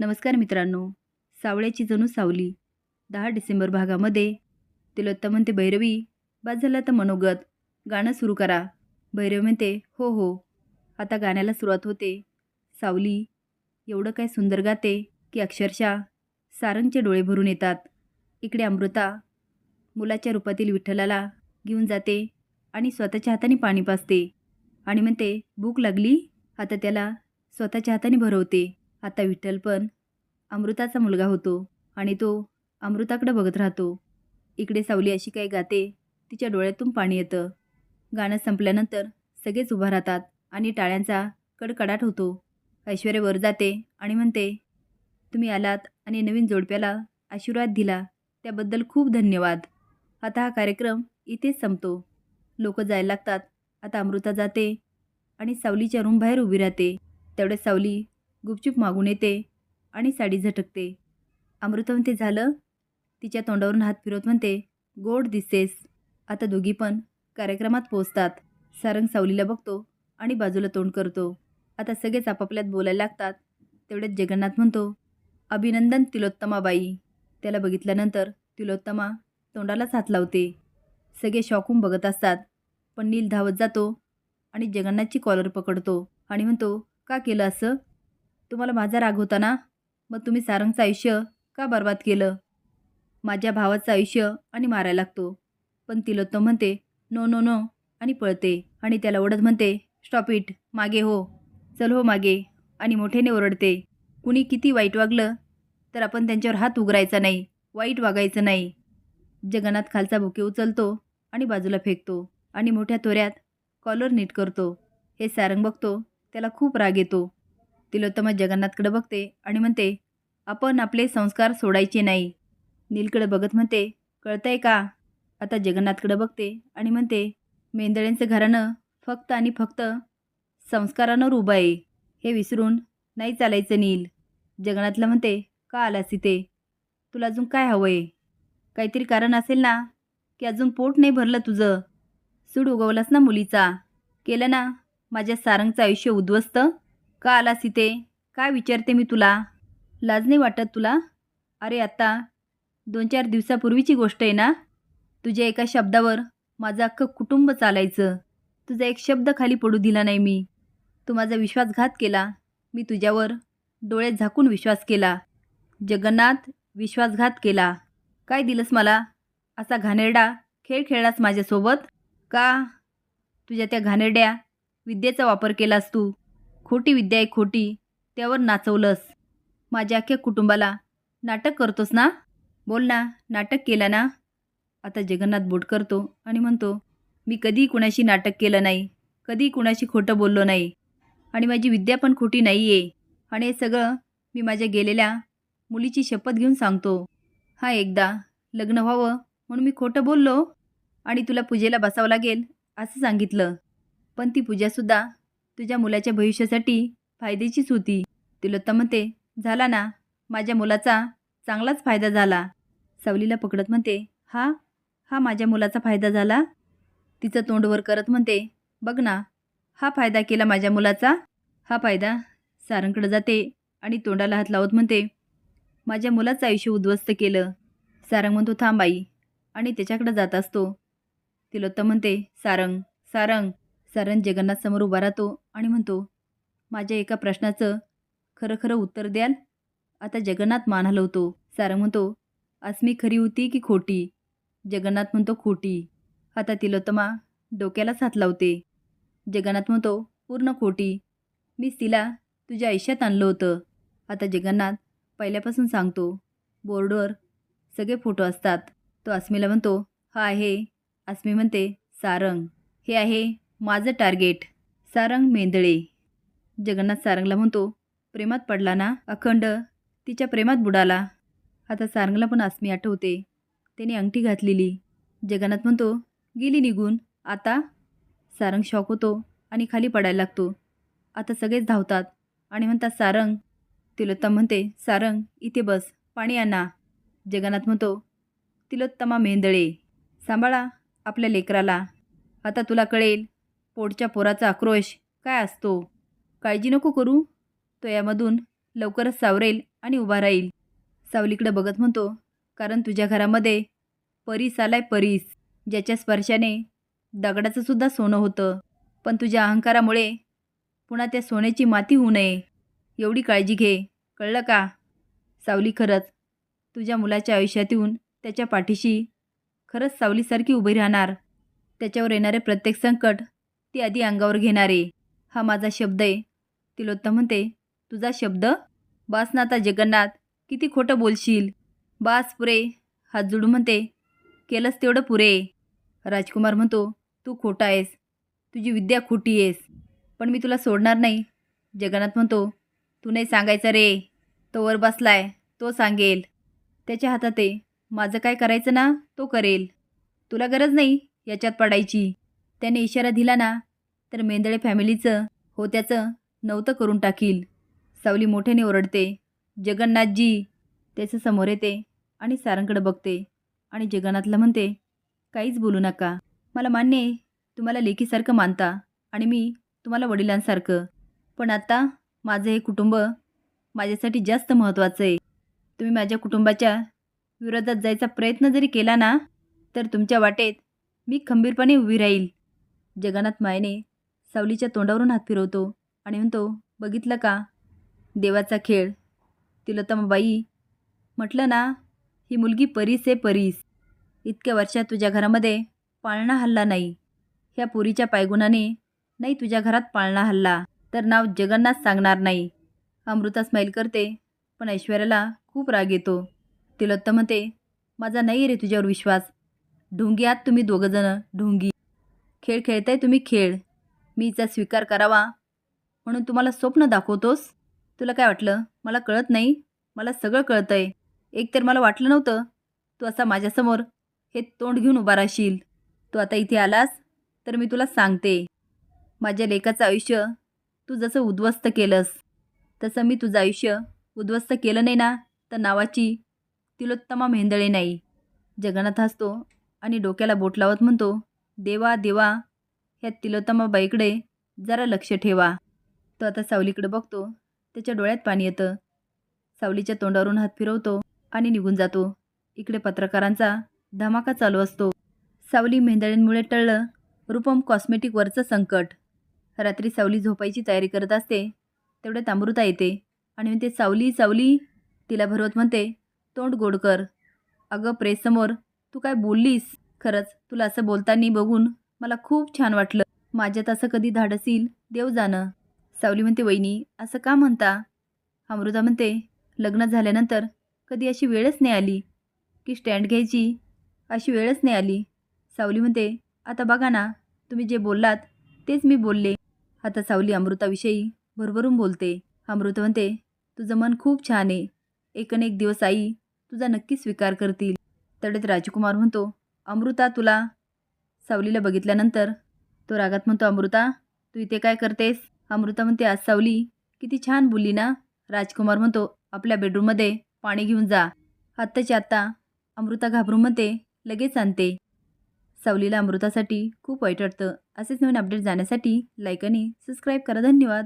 नमस्कार मित्रांनो. सावळ्याची जणू सावली. दहा डिसेंबर भागामध्ये तिलोत्ता म्हणते भैरवी बाद झाला तर मनोगत. गाणं सुरू करा. भैरवी म्हणते हो हो. आता गाण्याला सुरुवात होते. सावली एवढं काय सुंदर गाते की अक्षरशः सारंगचे डोळे भरून येतात. इकडे अमृता मुलाच्या रूपातील विठ्ठलाला घेऊन जाते आणि स्वतःच्या हाताने पाणी पाजते. आणि म्हणते भूक लागली? आता त्याला स्वतःच्या हाताने भरवते. आता विठ्ठल पण अमृताचा मुलगा होतो आणि तो अमृताकडे बघत राहतो. इकडे सावली अशी काही गाते तिच्या डोळ्यातून पाणी येतं. गाणं संपल्यानंतर सगळेच उभा राहतात आणि टाळ्यांचा कडकडाट होतो. ऐश्वर्या वर जाते आणि म्हणते तुम्ही आलात आणि नवीन जोडप्याला आशीर्वाद दिला त्याबद्दल खूप धन्यवाद. आता हा कार्यक्रम इथेच संपतो. लोक जायला लागतात. आता अमृता जाते आणि सावलीच्या रूमबाहेर उभी राहते. तेवढ्या सावली गुपचूप मागून येते आणि साडी झटकते. अमृता म्हणते झालं. तिच्या तोंडावरून हात फिरवत म्हणते गोड दिसतेस आता दोघी पण कार्यक्रमात पोचतात सारंग सावलीला बघतो आणि बाजूला तोंड करतो. आता सगळेच आपापल्यात बोलायला लागतात. तेवढ्यात जगन्नाथ म्हणतो अभिनंदन तिलोत्तमाबाई. त्याला बघितल्यानंतर तिलोत्तमा तोंडालाच हात लावते. सगळे शॉकून बघत असतात. पण नील धावत जातो आणि जगन्नाथची कॉलर पकडतो आणि म्हणतो का केलं असं? तुम्हाला माझा राग होता ना? मग तुम्ही सारंगचं आयुष्य का बर्बाद केलं? माझ्या भावाचं आयुष्य आणि मारायला लागतो. पण तिलोत्तम म्हणते नो नो नो आणि पळते. आणि त्याला ओढत म्हणते स्टॉप इट मागे हो. चल हो मागे. आणि मोठ्याने ओरडते कुणी किती वाईट वागलं तर आपण त्यांच्यावर हात उघडायचा नाही वाईट वागायचं नाही. जगन्नाथ खालचा बुके उचलतो आणि बाजूला फेकतो आणि मोठ्या तोऱ्यात कॉलर नीट करतो. हे सारंग बघतो त्याला खूप राग येतो. तिलोत्तमा जगन्नाथकडे बघते आणि म्हणते आपण आपले संस्कार सोडायचे नाही. नीलकडे बघत म्हणते कळतंय का? आता जगन्नाथकडे बघते आणि म्हणते मेंदळ्यांचं घराणं फक्त आणि फक्त संस्कारानं उभं आहे. हे विसरून नाही चालायचं नील. जगन्नाथला म्हणते का आलास इथे? तुला अजून काय हवं आहे काहीतरी कारण असेल ना की अजून पोट नाही भरलं तुझं. सूड उगवलास ना मुलीचा? केलं ना? माझ्या सारंगचं आयुष्य उद्ध्वस्त? का आलास इथे? काय विचारते मी तुला? लाज नाही वाटत तुला? अरे आत्ता दोन चार दिवसापूर्वीची गोष्ट आहे ना? तुझ्या एका शब्दावर माझं अख्खं कुटुंब चालायचं. तुझा एक शब्द खाली पडू दिला नाही मी. तू माझा विश्वासघात केला. मी तुझ्यावर डोळे झाकून विश्वास केला. जगन्नाथ विश्वासघात केला. काय दिलंस मला? असा घाणेरडा खेळ खेळलास माझ्यासोबत? का तुझ्या त्या घाणेरड्या विद्येचा वापर केलास तू? खोटी विद्या आहे खोटी त्यावर नाचवलंस. माझ्या अख्ख्या कुटुंबाला नाटक करतोस ना? बोल ना नाटक केला ना? आता जगन्नाथ बोट करतो आणि म्हणतो मी कधी कुणाशी नाटक केलं नाही कधी कुणाशी खोटं बोललो नाही. आणि माझी विद्या पण खोटी नाही आहे आणि हे सगळं मी माझ्या गेलेल्या मुलीची शपथ घेऊन सांगतो. हा एकदा लग्न व्हावं म्हणून मी खोटं बोललो आणि तुला पूजेला बसावं लागेल असं सांगितलं. पण ती पूजासुद्धा तुझ्या मुलाच्या भविष्यासाठी फायद्याचीच होती. तिलोत्तम म्हणते झाला ना. माझ्या मुलाचा चांगलाच फायदा झाला. सावलीला पकडत म्हणते हा? हा माझ्या मुलाचा फायदा झाला? तिचं तोंडवर करत म्हणते बघ ना. हा फायदा केला माझ्या मुलाचा? हा फायदा सारंगकडे जाते आणि तोंडाला हात लावत म्हणते माझ्या मुलाचं आयुष्य उद्ध्वस्त केलं. सारंग म्हणतो थांब आई. आणि त्याच्याकडे जात असतो. तिलोत्तम म्हणते सारंग सारंग. सारंग जगन्नाथसमोर उभा राहतो आणि म्हणतो माझ्या एका प्रश्नाचं खरं खरं उत्तर द्याल? आता जगन्नाथ मान हलवतो. सारंग म्हणतो अस्मी खरी होती की खोटी? जगन्नाथ म्हणतो खोटी. आता तिलोत्तमा डोक्यालाच हात लावते. जगन्नाथ म्हणतो पूर्ण खोटी. मीच तिला तुझ्या आयुष्यात आणलं होतं. आता जगन्नाथ पहिल्यापासून सांगतो बोर्डवर सगळे फोटो असतात. तो अस्मीला म्हणतो हा आहे. अस्मी म्हणते सारंग. हे आहे माझं टार्गेट सारंग मेंदळे. जगन्नाथ सारंगला म्हणतो प्रेमात पडला ना अखंड. तिच्या प्रेमात बुडाला. आता सारंगला पण अस्मी आठवते. त्याने अंगठी घातलेली. जगन्नाथ म्हणतो गेली निघून. आता? सारंग शॉक होतो आणि खाली पडायला लागतो. आता सगळेच धावतात आणि म्हणतात सारंग. तिलोत्तम म्हणते सारंग इथे बस. पाणी आणा. जगन्नाथ म्हणतो तिलोत्तमा मेंदळे. सांभाळा आपल्या लेकराला. आता तुला कळेल पोटच्या पोराचा आक्रोश. काय असतो? काळजी नको करू. तो यामधून लवकरच सावरेल आणि उभा राहील. सावलीकडे बघत म्हणतो कारण तुझ्या घरामध्ये परीस आलाय परीस. ज्याच्या स्पर्शाने दगडाचं सुद्धा सोनं होतं. पण तुझ्या अहंकारामुळे पुन्हा त्या सोन्याची माती होऊ नये. एवढी काळजी घे. कळलं का? सावली खरंच तुझ्या मुलाच्या आयुष्यात येऊन त्याच्या पाठीशी खरंच सावलीसारखी उभी राहणार. त्याच्यावर येणारे प्रत्येक संकट ती आधी अंगावर घेणारे. हा माझा शब्द आहे. तिलोत्तम म्हणते तुझा शब्द? बास ना आता जगन्नाथ किती खोटं बोलशील. बास पुरे. हात जुडू म्हणते केलंस तेवढं पुरे. राजकुमार म्हणतो तू खोटा आहेस. तुझी विद्या खोटी आहेस. पण मी तुला सोडणार नाही. जगन्नाथ म्हणतो तू नाही सांगायचं रे. तो वर बसलाय. तो सांगेल. त्याच्या हातात आहे माझं काय करायचं ना तो करेल. तुला गरज नाही याच्यात पडायची. त्याने इशारा दिला ना तर मेंदळे फॅमिलीचं हो त्याचं नव्हतं करून टाकील. सावली मोठ्याने ओरडते जगन्नाथजी त्याचं समोर येते आणि सारंगकडे बघते आणि जगन्नाथला म्हणते काहीच बोलू नका. मला मान्य आहे तुम्हाला लेखीसारखं मानता आणि मी तुम्हाला वडिलांसारखं. पण आता माझं हे कुटुंब माझ्यासाठी जास्त महत्त्वाचं आहे. तुम्ही माझ्या कुटुंबाच्या विरोधात जायचा प्रयत्न जरी केला ना तर तुमच्या वाटेत मी खंबीरपणे उभी राहील. जगन्नाथ मायने सावलीच्या तोंडावरून हात फिरवतो आणि म्हणतो बघितलं का? देवाचा खेळ. तिलोत्तमाबाई म्हटलं ना ही मुलगी परीस आहे परीस. इतक्या वर्षात तुझ्या घरामध्ये पाळणा हल्ला नाही. ह्या पुरीच्या पायगुणाने नाही तुझ्या घरात पाळणा हल्ला. तर नाव जगन्नाथ सांगणार नाही. अमृता स्माईल करते पण ऐश्वर्याला खूप राग येतो. तिलोत्तम म्हणते माझा नाही रे तुझ्यावर विश्वास. ढोंगी आहात तुम्ही दोघंजणं ढोंगी. खेळ खेळताय तुम्ही खेळ. मी हिचा स्वीकार करावा. म्हणून तुम्हाला स्वप्न दाखवतोस. तुला काय वाटलं? मला कळत नाही. मला सगळं कळतं आहे एकतर मला वाटलं नव्हतं. तू असा माझ्यासमोर हे तोंड घेऊन उभा राहशील. तू आता इथे आलास तर मी तुला सांगते. माझ्या लेखाचं आयुष्य तू जसं उद्ध्वस्त केलंस तसं मी तुझं आयुष्य उद्ध्वस्त केलं नाही ना तर नावाची तिलोत्तमा मेंदळे नाही. जगन्नाथ हसतो आणि डोक्याला बोट लावत म्हणतो देवा देवा ह्या तिलोत्तमाबाईकडे जरा लक्ष ठेवा. तो आता सावलीकडे बघतो. त्याच्या डोळ्यात पाणी येतं. सावलीच्या तोंडावरून हात फिरवतो आणि निघून जातो. इकडे पत्रकारांचा धमाका चालू असतो. सावली मेंदळ्यांमुळे टळलं रूपम कॉस्मेटिकवरचं संकट. रात्री सावली झोपायची तयारी करत असते तेवढे अमृता येते आणि म्हणते सावली सावली तिला भरवत म्हणते तोंड गोड कर. अगं प्रेससमोर तू काय बोललीस? खरंच तुला असं बोलताना बघून मला खूप छान वाटलं. माझ्यात असं कधी धाडसील देव जाणं. सावली म्हणते वहिनी असं का म्हणता? अमृता म्हणते लग्न झाल्यानंतर कधी अशी वेळच नाही आली की स्टँड घ्यायची. अशी वेळच नाही आली. सावली म्हणते आता बघा ना तुम्ही जे बोललात तेच मी बोलले. आता सावली अमृताविषयी भरभरून बोलते. अमृता म्हणते तुझं मन खूप छान आहे. एक न एक दिवस आई तुझा नक्की स्वीकार करतील. तडेत राजकुमार म्हणतो अमृता तुला सावलीला बघितल्यानंतर तो रागात म्हणतो अमृता तू इथे काय करतेस? अमृता म्हणते आज सावली किती छान बोलली ना. राजकुमार म्हणतो आपल्या बेडरूममध्ये पाणी घेऊन जा. आत्ताची आत्ता. अमृता घाबरून म्हणते लगेच आणते. सावलीला अमृतासाठी खूप वाईट वाटतं. असेच नवीन अपडेट जाण्यासाठी लाईक आणि सबस्क्राईब करा. धन्यवाद.